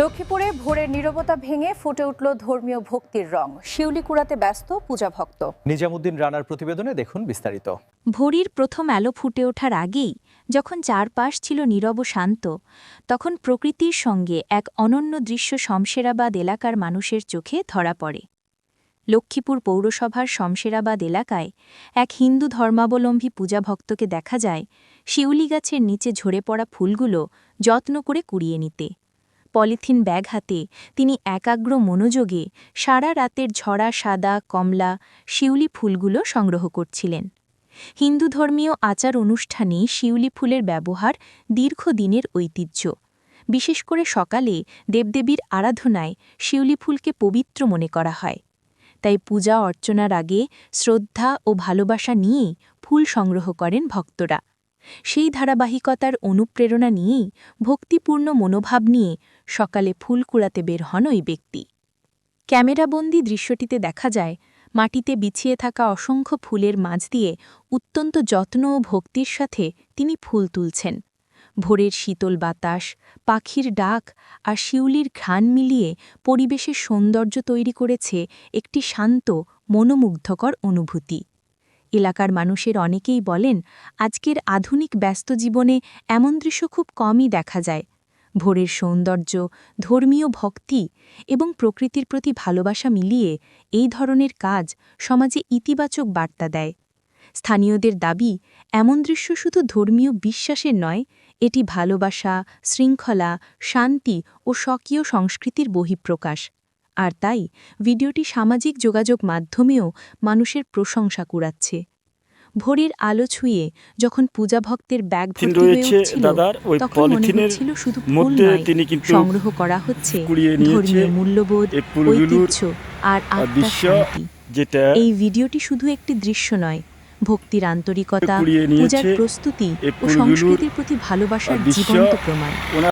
লক্ষ্মীপুরে ভোরের নীরবতা ভেঙে ফুটে উঠল ধর্মীয় ভক্তির রং। শিউলি কুড়াতে ব্যস্ত পূজা ভক্ত। নিজামুদ্দিন রানার প্রতিবেদনে দেখুন বিস্তারিত। ভোরির প্রথম আলো ফুটে ওঠার আগেই যখন চারপাশ ছিল নীরব শান্ত তখন প্রকৃতির সঙ্গে এক অনন্য দৃশ্য শমশেরাবাদ এলাকার মানুষের চোখে ধরা পড়ে। লক্ষ্মীপুর পৌরসভার শমশেরাবাদ এলাকায় এক হিন্দু ধর্মাবলম্বী পূজা ভক্তকে দেখা যায় শিউলি গাছের নিচে ঝরে পড়া ফুলগুলো যত্ন করে কুড়িয়ে নিতে। পলিথিন ব্যাগ হাতে তিনি একাগ্র মনোযোগে সারা রাতের ঝরা সাদা, কমলা, শিউলি ফুলগুলো সংগ্রহ করছিলেন। হিন্দু ধর্মীয় আচার অনুষ্ঠানে শিউলি ফুলের ব্যবহার দীর্ঘদিনের ঐতিহ্য। বিশেষ করে সকালে দেবদেবীর আরাধনায় শিউলি ফুলকে পবিত্র মনে করা হয়। তাই পূজা অর্চনার আগে শ্রদ্ধা ও ভালোবাসা নিয়েই ফুল সংগ্রহ করেন ভক্তরা। সেই ধারাবাহিকতার অনুপ্রেরণা নিয়েই ভক্তিপূর্ণ মনোভাব নিয়ে সকালে ফুল কুড়াতে বের হন ওই ব্যক্তি। ক্যামেরাবন্দি দৃশ্যটিতে দেখা যায়, মাটিতে বিছিয়ে থাকা অসংখ্য ফুলের মাঝ দিয়ে অত্যন্ত যত্ন ও ভক্তির সাথে তিনি ফুল তুলছেন। ভোরের শীতল বাতাস, পাখির ডাক আর শিউলির ঘ্রাণ মিলিয়ে পরিবেশের সৌন্দর্য তৈরি করেছে একটি শান্ত, মনোমুগ্ধকর অনুভূতি। এলাকার মানুষের অনেকেই বলেন, আজকের আধুনিক ব্যস্ত জীবনে এমন দৃশ্য খুব কমই দেখা যায়। ভোরের সৌন্দর্য, ধর্মীয় ভক্তি এবং প্রকৃতির প্রতি ভালোবাসা মিলিয়ে এই ধরনের কাজ সমাজে ইতিবাচক বার্তা দেয়। স্থানীয়দের দাবি, এমন দৃশ্য শুধু ধর্মীয় বিশ্বাসের নয়, এটি ভালোবাসা, শৃঙ্খলা, শান্তি ও স্বকীয় সংস্কৃতির বহিঃপ্রকাশ। আর তাই ভিডিওটি সামাজিক যোগাযোগ মাধ্যমেও মানুষের প্রশংসা কুড়াচ্ছে। ভোরের আলো ছুঁয়ে যখন পূজা ভক্তের ব্যাগ ভর্তি হয়ে দাদার ওই পলিথিনের শুধু মধ্যে তিনি কিন্তু সংগ্রহ করা হচ্ছে ধর্মীয় মূল্যবোধ ঐতিহ্য আর যেটা এই ভিডিওটি শুধু একটি দৃশ্য নয় ভক্তির আন্তরিকতা পূজার প্রস্তুতি ও সংস্কৃতির প্রতি ভালোবাসার জীবন্ত প্রমাণ।